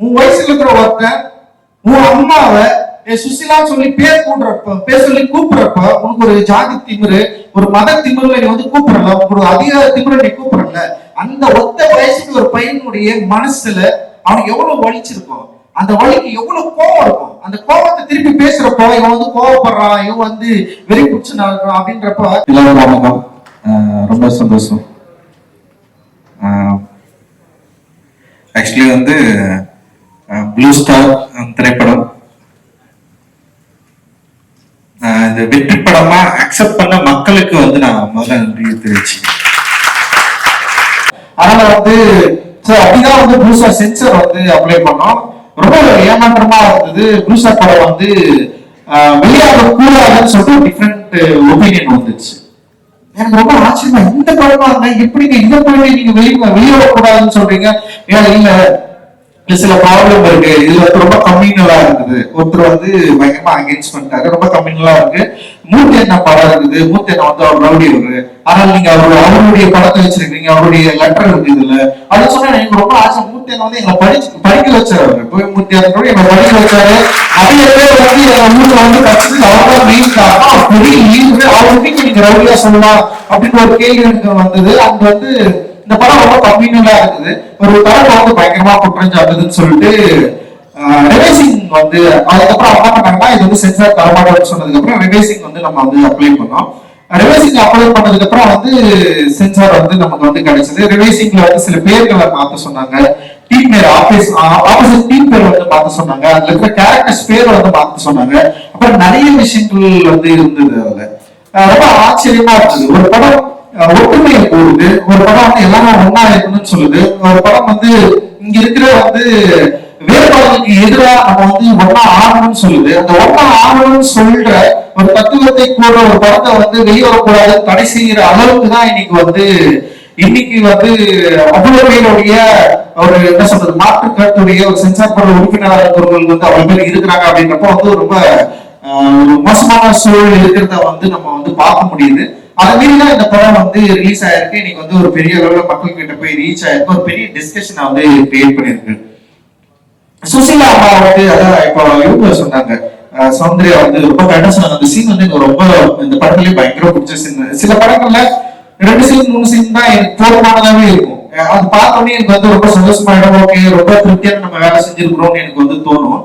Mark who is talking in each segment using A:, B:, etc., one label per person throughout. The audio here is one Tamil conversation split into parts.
A: உன் வயசுல இருக்கிற ஒருத்தன் உன் அம்மாவை என் சுசிலா சொல்லி பேர் கூடுறப்ப பேர் சொல்லி கூப்பிடுறப்ப உனக்கு ஒரு ஜாதி திமிரு ஒரு மத திமிருல நீ வந்து கூப்பிடல ஒரு அதிகார திமிரு நீ கூப்பிடல. அந்த ஒத்த வயசுக்கு ஒரு பையனுடைய மனசுல அவனுக்கு எவ்வளவு வலிச்சிருக்கும் அந்த வலிக்கு எவ்வளவு கோபம் இருக்கும் அந்த கோபத்தை திருப்பி பேசுறப்போ இவன் வந்து கோவப்படுறான் இவன் வந்து வெறி பிடிச்சு நடக்கிறான் அப்படின்றப்ப
B: எல்லாரும் வணக்கம் ரொம்ப சந்தோஷம். ஆக்சுவலி வந்து ப்ளூ ஸ்டார் திரைப்படம். இந்த வெற்றி படமா அக்செப்ட் பண்ண மக்களுக்கு வந்து நான் முதல்ல நன்றியை தெரிவிச்சுக்கிறேன்.
A: அதனால வந்து அப்படிதான் வந்து புதுசா சென்சர் வந்து அப்ளை பண்ணோம். ரொம்ப ஏமாற்றமா இருந்தது. புதுசா படம் வந்து வெளியாக கூடாதுன்னு சொல்லிட்டு டிஃப்ரெண்ட் ஒப்பீனியன் வந்துச்சு. எனக்கு ரொம்ப ஆச்சரியமா இந்த படமா இருந்தா எப்படிங்க இந்த படமே நீங்க வெளியே வெளியிட கூடாதுன்னு சொல்றீங்க? ஏன் இல்ல சில ப்ராப்ளம் இருக்கு. இது வந்து ரொம்ப கம்யூனலா இருக்குது. ஒருத்தர் வந்து பயங்கரமா அங்கேஜ் பண்ணிட்டாரு. ரொம்ப கம்யூனலா இருக்கு. மூர்த்தி என்ன படம் இருக்குது? மூர்த்தி என்ன வந்து அவர் ரவுடி அவரு ஆனால் நீங்க அவரு அவருடைய படத்தை வச்சிருக்கீங்க. அவருடைய லெட்டர் இருக்கு இதுல. அது சொன்னா எனக்கு ரொம்ப ஆசை. மூர்த்தி வந்து எங்களை படிச்சு படிக்க வச்சாரு அவரு. போய் மூர்த்தி என்ன எங்களை படிக்க வச்சாரு. நிறைய பேர் வந்து எங்க ஊர்ல வந்து படிச்சு அவர் மெயின் காரணம் அவர் பெரிய லீவு அவருக்கு நீங்க ரவுடியா சொல்லலாம். அப்படின்னு ஒரு கேள்வி எனக்கு வந்தது. அங்க வந்து இந்த படம் ரொம்ப கம்யூனலா இருக்குது ஒரு தரப்பு வந்து பயங்கரமா குற்றம் சாட்டுதுன்னு சொல்லிட்டு ரிவைசிங் வந்து அதுக்கப்புறம் என்ன பண்ணாங்கன்னா இது வந்து சென்சார் தரமாட்டோம்னு சொன்னதுக்கு அப்புறம் ரிவைசிங் வந்து நம்ம வந்து அப்ளை பண்ணோம். ரிவைசிங் அப்ளை பண்ணதுக்கு அப்புறம் வந்து சென்சார் வந்து நமக்கு வந்து கிடைச்சது. ரிவைசிங்ல வந்து சில பேர்களை மாத்த சொன்னாங்க. டீம் பேர் ஆபீஸ் ஆபீஸ் டீம் பேர் வந்து மாத்த சொன்னாங்க. அதுல இருக்கிற கேரக்டர்ஸ் பேர் வந்து மாத்த சொன்னாங்க. அப்புறம் நிறைய விஷயங்கள் வந்து இருந்தது அதுல. ரொம்ப ஆச்சரியமா இருந்தது. ஒரு படம் ஒற்றுமையை கூறுது. ஒரு படம் வந்து எல்லாமே ஒன்னா இருக்கணும்னு சொல்லுது. ஒரு படம் வந்து இங்க இருக்கிற வந்து வேறுபாடுகளுக்கு எதிராக நம்ம வந்து ஒன்னா ஆகணும்னு சொல்லுது. அந்த ஒன்னா ஆகணும்னு சொல்ற ஒரு தத்துவத்தை கூட ஒரு படத்தை வந்து வெளிவரக்கூடாது தடை செய்கிற அளவுக்கு தான் இன்னைக்கு வந்து இன்னைக்கு வந்து அவ்வளவு பேருடைய ஒரு என்ன சொல்றது மாற்று கருத்துடைய ஒரு சென்சார் போர்டு உறுப்பினராக வந்து அவ்வளவு பேர் இருக்கிறாங்க அப்படின்றப்ப வந்து ரொம்ப மோசமான சூழல் இருக்கிறத வந்து நம்ம வந்து பார்க்க முடியுது. அதை மீறி தான் இந்த படம் வந்து ரிலீஸ் ஆயிருக்கு. இன்னைக்கு வந்து ஒரு பெரிய அளவுல மக்கள் கிட்ட போய் ரீச் ஆயிருக்கு. ஒரு பெரிய டிஸ்கஷன் வந்து கிரியேட் பண்ணிருக்கு சுசீலா அம்மா வந்து அதான் இப்போ இவங்க சொன்னாங்க. சௌந்தர்யா வந்து ரொம்ப கரெக்டா சொன்னாங்க. அந்த சீன் வந்து எனக்கு ரொம்ப இந்த படத்துலயே பயங்கர பிடிச்ச சீன் சில படங்கள்ல ரெண்டு சீன் மூணு சீன் தான் எனக்கு போதுமானதாவே இருக்கும். அது பார்த்தோன்னே எனக்கு வந்து ரொம்ப சந்தோஷமாயிடும் ஓகே ரொம்ப திருப்தியான நம்ம வேலை செஞ்சிருக்கிறோம்னு எனக்கு வந்து தோணும்.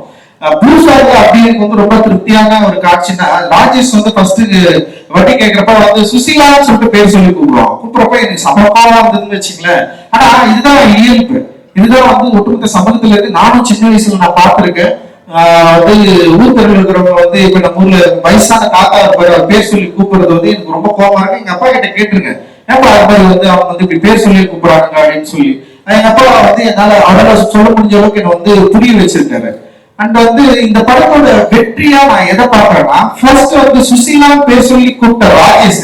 A: பூசாரி அப்படி வந்து ரொம்ப திருப்தியான ஒரு காட்சின்னா ராஜேஷ் வந்து ஃபர்ஸ்ட் வட்டி கேட்கிறப்ப வந்து சுசீலான்னு சொல்லிட்டு பேர் சொல்லி கூப்பிடுவோம் கூப்பிடுறப்ப எனக்கு சமப்பாவா இருந்ததுன்னு வச்சுங்களேன் ஆனா இதுதான் இயல்பு. இதுதான் வந்து ஒட்டுமொத்த சமூகத்துல இருக்கு. நானும் சின்ன வயசுல நான் பார்த்திருக்கேன். வந்து ஊர் தெருவில் இருக்கிறவங்க வந்து இப்ப நம்ம ஊர்ல வயசான தாத்தா இருப்பாரு அவர் பேர் சொல்லி கூப்பிடுறது வந்து எனக்கு ரொம்ப கோபமா இருக்கு. எங்க அப்பா கிட்ட கேட்டிருக்கேன் ஏப்பா அது மாதிரி வந்து அவங்க வந்து இப்படி பேர் சொல்லி கூப்பிடுறாங்க அப்படின்னு சொல்லி. எங்க அப்பா வந்து என்னால அவரால் சொல்ல முடிஞ்ச அளவுக்கு என்ன வந்து புரிய வச்சிருக்காரு. அண்ட் வந்து இந்த படத்தோட வெற்றியா நான் எதை பாக்குறேன்னா ஃபர்ஸ்ட் வந்து சுசீலா பேர் சொல்லி கூப்பிட்ட ராஜேஷ்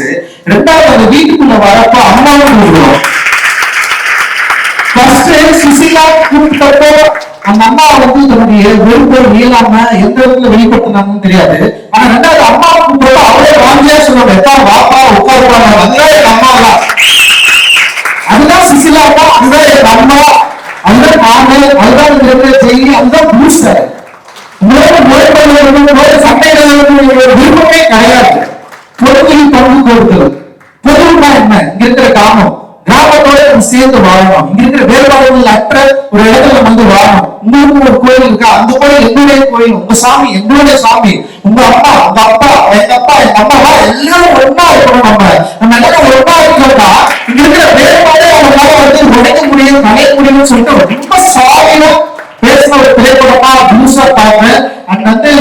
A: ரெண்டாவது அந்த வீட்டுக்குள்ள வரப்ப அம்மாவும் கூப்பிடுவோம். ஃபர்ஸ்ட் சுசீலா கூப்பிட்டப்போ அந்த அம்மா வந்து தன்னுடைய வெறுப்பை இயலாம எந்த இடத்துல வெளிப்படுத்தினாங்கன்னு தெரியாது. ஆனா ரெண்டாவது அம்மா கூப்பிட்டப்போ அவரே வாங்கியா சொல்லுவாங்க எப்பா வாப்பா உட்காருப்பாங்க அதுதான் என் அம்மா தான் அதுதான் சுசிலா அம்மா அதுதான் என் அம்மா. அதுதான் நானு அதுதான் இங்க செய்தி அதுதான் புருஷன். முறைப்படுவது உங்களோட ஒரு விருப்பமே கிடையாது பொதுவில் பங்கு கொடுத்தது பொதுவுனா என்ன இங்க இருக்கிற கிராமம் கிராமத்தோட நம்ம சேர்ந்து வாழணும் இங்க இருக்கிற வேறுபாடுகள் அற்ற ஒரு இடத்துல வந்து வாழணும் உங்களுக்கு ஒரு கோயில் இருக்கா அந்த கோயில் எங்களுடைய கோயில் உங்க சாமி எங்களுடைய சாமி உங்க அப்பா உங்க அப்பா எங்க அப்பா எங்க அம்மாவா எல்லாரும் ஒண்ணா இருக்கணும் நம்ம நம்ம எல்லாரும் ஒண்ணா இருக்கோம்னா இங்க இருக்கிற வேறுபாடு அவங்களால வந்து உடைக்க முடியும் கலைய முடியும்னு சொல்லிட்டு ரொம்ப சாலியா பேசின ஒரு திரைப்படமா புதுசா பார்த்தேன் அண்ட் வந்து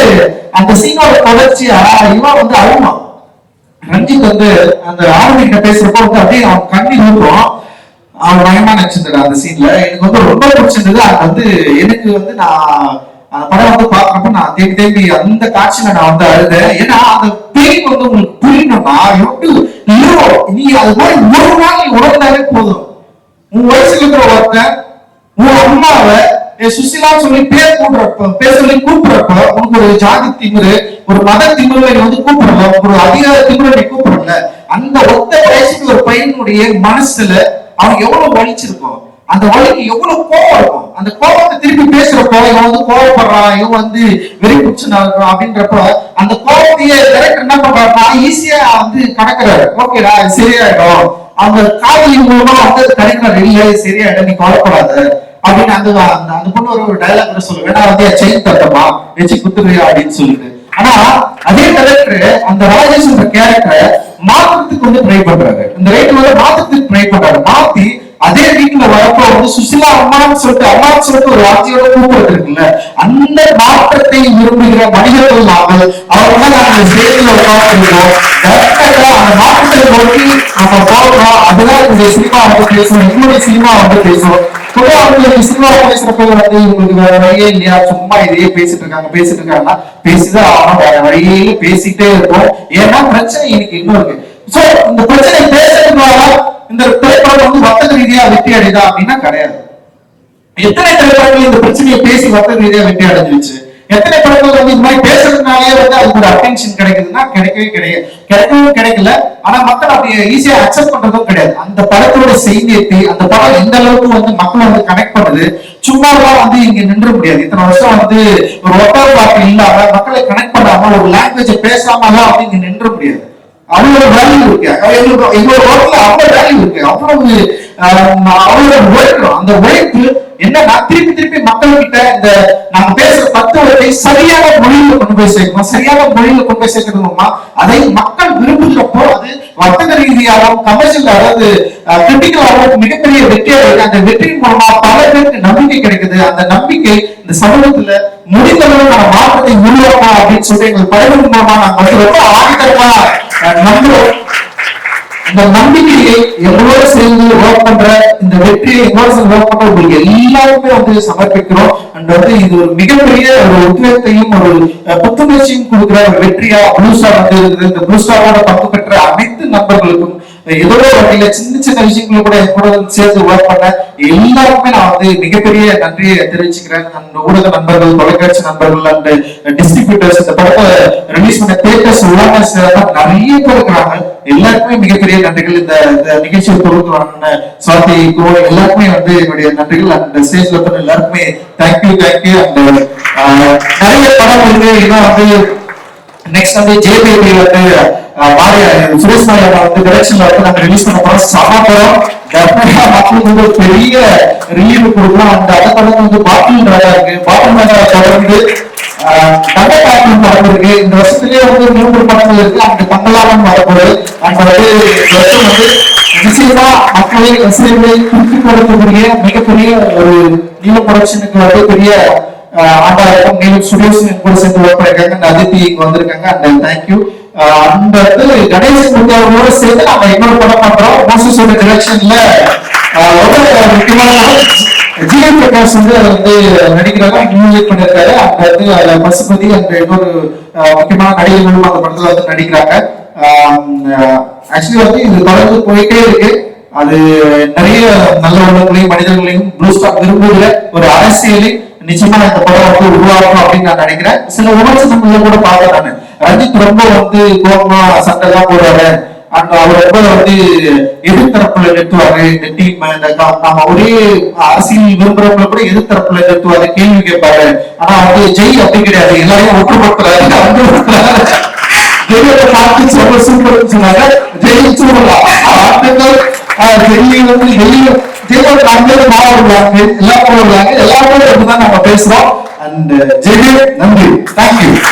A: அந்த சீனோட தொடர்ச்சியா இவன் வந்து அழுவான் ரஞ்சித் வந்து அந்த ஆர்மி கிட்ட பேசுறப்போ வந்து அப்படியே அவன் கண்ணி ஊத்துவான் அவன் பயமா நினைச்சிருந்தா அந்த சீன்ல எனக்கு வந்து ரொம்ப பிடிச்சிருந்தது. அது வந்து எனக்கு வந்து நான் அந்த படம் வந்து பாக்குறப்ப நான் தேடி தேடி அந்த காட்சியில நான் வந்து அழுதேன். ஏன்னா அந்த பெயின் வந்து உங்களுக்கு புரியணும்னா எப்படி நீ அது மாதிரி ஒரு நாள் நீ உணர்ந்தாலே போதும். உன் வயசுல இருக்கிற ஒருத்தன் உன் அம்மாவை ஏ சுசிலான்னு சொல்லி பேர் கூப்பிடுறப்ப பேர் சொல்லி கூப்பிடுறப்ப உனக்கு ஒரு ஜாதி திமிரு ஒரு மத திமிருல வந்து கூப்பிடல ஒரு அதிகார திமிரை நீ கூப்பிடல அந்த ஒத்த வயசுக்கு ஒரு பையனுடைய மனசுல அவன் எவ்வளவு வலிச்சிருக்கும் அந்த வழிக்கு எவ்வளவு கோபம் இருக்கும். அந்த கோபத்தை திருப்பி பேசுறப்போ இவன் வந்து கோபப்படுறான் இவன் வந்து வெறி குச்சு அப்படின்றப்ப அந்த கோபத்தையே டேரக்டர் என்ன பண்றாருன்னா ஈஸியா வந்து கடக்குறாரு. ஓகேடா சரியாயிடும். அந்த காதலி மூலமா வந்து கிடைக்கிறாரு இல்ல சரியாயிடும் நீ கவலைப்படாத. அப்படின்னு அந்த அந்த அந்த பொண்ணு ஒரு டைலாக் சொல்லு வேணா வந்து செயின் தட்டமா வச்சு குத்துறியா? அப்படின்னு சொல்லுது. ஆனா அதே டைரக்டர் அந்த ராஜேஷ்ன்ற கேரக்டரை மாத்துறதுக்கு வந்து ட்ரை பண்றாரு. இந்த ரைட் வந்து மாத்துறதுக்கு ட்ரை பண்றாரு. மாத்தி அதே வீட்டுல வரப்போ வந்து சுசிலா அம்மான்னு சொல்லிட்டு அம்மான்னு சொல்லிட்டு ஒரு வார்த்தையோட கூப்பிடுறது இருக்குல்ல அந்த மாற்றத்தை விரும்புகிற மனிதர்கள் நாங்கள் அவங்க நாங்கள் ஸ்டேஜ்ல உட்காந்துருக்கோம் அந்த மாற்றத்தை நோக்கி நம்ம போகிறோம் அதுதான் இந்த சினிமா வந்து பேசுவோம். எங்களுடைய சினிமா வந்து பேசுவோம். அவங்களுக்கு சினிமா பேசுறப்ப வந்து இவங்களுக்கு வேற வழியே இல்லையா சும்மா இதையே பேசிட்டு இருக்காங்க பேசிட்டு இருக்காங்கன்னா பேசிதான் ஆகணும் வேற வழியே பேசிட்டே இருக்கும் ஏன்னா பிரச்சனை இன்னைக்கு இன்னும் இருக்கு. சோ இந்த பிரச்சனை பேசுறதுனால இந்த திரைப்படம் வந்து வர்த்தக ரீதியா வெற்றி அடையுதா அப்படின்னா கிடையாது. எத்தனை திரைப்படங்கள் இந்த பிரச்சனையை பேசி வர்த்தக ரீதியா வெற்றி அடைஞ்சிருச்சு? எத்தனை படங்கள் வந்து இந்த மாதிரி பேசுறதுனாலே வந்து அதுக்கு ஒரு அட்டென்ஷன் கிடைக்குதுன்னா கிடைக்கவே கிடையாது. கிடைக்கவும் கிடைக்கல. ஆனா மக்கள் அப்படி ஈஸியா அக்செப்ட் பண்றதும் கிடையாது. அந்த படத்தோட செய்தியத்தை அந்த படம் எந்த அளவுக்கு வந்து மக்கள் வந்து கனெக்ட் பண்ணுது சும்மாலாம் வந்து இங்க நின்று முடியாது. இத்தனை வருஷம் வந்து ஒரு ஒட்டர் பார்க்க இல்லாம மக்களை கனெக்ட் பண்ணாம ஒரு லாங்குவேஜ் பேசாமலாம் வந்து இங்க நின்று முடியாது. அவ்வளவு வேல்யூ இருக்கு. எங்களுக்கு எங்களோட ஒர்க்ல அவ்வளவு வேல்யூ இருக்கு. அவ்வளவு ஆஹ், அவ்வளவு உழைக்கிறோம் அந்த உழைப்பு என்னன்னா திருப்பி திருப்பி மக்கள் கிட்ட இந்த நம்ம பேசுற தத்துவத்தை சரியான மொழியில கொண்டு போய் சேர்க்கணும் சரியான மொழியில கொண்டு போய் சேர்க்கணும் மூலமா அதை மக்கள் விரும்புகிறப்போ அது வர்த்தக ரீதியாகவும் கமர்ஷியல் அதாவது கிரிட்டிக்கலாகவும் மிகப்பெரிய வெற்றியாக அந்த வெற்றியின் மூலமா பல பேருக்கு நம்பிக்கை கிடைக்குது. அந்த நம்பிக்கை இந்த சமூகத்துல முடிந்தளவு நம்ம மாற்றத்தை உருவாக்கலாம் அப்படின்னு சொல்லிட்டு எங்களுக்கு படைவதன் மூலமா நாங்க வந்து ரொம்ப ஆணித்தரமா நம்புறோம். இந்த நம்பிக்கையை எங்களோட சேர்ந்து ஒர்க் பண்ற இந்த வெற்றியை எங்களோட சேர்ந்து ஒர்க் பண்ற உங்களுக்கு எல்லாருமே வந்து சமர்ப்பிக்கிறோம். அண்ட் வந்து இது ஒரு மிகப்பெரிய ஒரு உத்வேகத்தையும் ஒரு புத்துணர்ச்சியும் கொடுக்குற ஒரு வெற்றியா புதுசா வந்து இந்த புதுசாவோட பங்கு பெற்ற அனைத்து நண்பர்களுக்கும் ஏதோ வகையில சின்ன சின்ன விஷயங்களும் கூட என் கூட சேர்ந்து ஒர்க் பண்ண எல்லாருக்குமே நான் வந்து மிகப்பெரிய நன்றியை தெரிவிச்சுக்கிறேன். அந்த ஊடக நண்பர்கள் தொலைக்காட்சி நண்பர்கள் அண்ட் டிஸ்ட்ரிபியூட்டர்ஸ் இந்த படத்தை ரிலீஸ் பண்ண தேட்டர்ஸ் உலகர்ஸ் நிறைய பேர் இருக்கிறாங்க. எல்லாருக்குமே மிகப்பெரிய நன்றிகள். இந்த இந்த தொடர்ந்து தொகுத்து சுவாதி கோ எல்லாருக்குமே வந்து என்னுடைய நன்றிகள். அந்த ஸ்டேஜ்ல இருக்கிற எல்லாருக்குமே தேங்க்யூ தேங்க்யூ அந்த நிறைய படம் வந்து இன்னும் வந்து நெக்ஸ்ட் வந்து ஜேபிபி வந்து சுரேஷ் மாயா வந்து டைரக்ஷன்ல வந்து நாங்க ரிலீஸ் பண்ண போறோம் சம படம். டெஃபினட்டா மக்களுக்கு வந்து ஒரு பெரிய ரிலீவ் கொடுக்கலாம். அந்த அந்த படம் வந்து பாட்டில் ராஜா இருக்கு. பாட்டில் ராஜா தொடர்ந்து தங்க பாட்டில் படம் இருக்கு இந்த வருஷத்துலயே வந்து மூன்று படங்கள் இருக்கு. அந்த தங்கலாமன் வரப்போகுது. அந்த வந்து வருஷம் வந்து நிச்சயமா மக்களை ரசிகர்களை திருப்தி கொடுக்கக்கூடிய மிகப்பெரிய ஒரு நீல ப்ரொடக்ஷனுக்கு வந்து பெரிய ஆண்டாயிரம் நீலம் சுரேஷ் கூட சேர்ந்து ஒர்க் பண்ணிருக்காங்க. அந்த அதித்தி இங்க வந்திருக்காங்க. அந்த தேங்க்யூ அந்த இடத்துல கணேசன் முத்தியாவோட சேர்ந்து நம்ம இன்னொரு படம் பண்றோம் மோசஸோட டிரெக்ஷன்ல ரொம்ப முக்கியமான ஜிஎம் பிரகாஷ் வந்து அதை வந்து நடிக்கிறதா இன்வெஸ்ட் பண்ணிருக்காரு அங்க வந்து அதுல பசுபதி அந்த இன்னொரு முக்கியமான நடிகர்களும் அந்த படத்துல வந்து நடிக்கிறாங்க. ஆக்சுவலி வந்து இது தொடர்ந்து போயிட்டே இருக்கு. அது நிறைய நல்ல உள்ளங்களையும் மனிதர்களையும் ப்ளூ விரும்புகிற ஒரு அரசியலை நிச்சயமா இந்த படம் வந்து உருவாக்கும் அப்படின்னு நான் நினைக்கிறேன். சில விமர்சனங்களை கூட பார்த்தேன் ரஞ்சித் ரொம்ப வந்து கோபமா சண்டை போடுவாரு. போடுறாரு அண்ட் அவர் ரொம்ப வந்து எதிர்த்தரப்புல நிறுத்துவாரு. இந்த டீம் இந்த ஒரே அரசியல் விரும்புறவங்களை கூட எதிர்த்தரப்புல நிறுத்துவாரு. கேள்வி கேட்பாரு. ஆனா வந்து ஜெய் அப்படி கிடையாது. எல்லாரையும் ஒற்றுப்படுத்துறாரு ஒன்றுபடுத்துறாரு சூப்பர் சொன்னாங்க. Jail super. ஆட்டுங்கள். வந்து வெளியே ஜெயில நாங்களே மாறுவாங்க எல்லாரும் எல்லாரும் நம்ம பேசுறோம். அண்ட் ஜெயில் நன்றி. தேங்க்யூ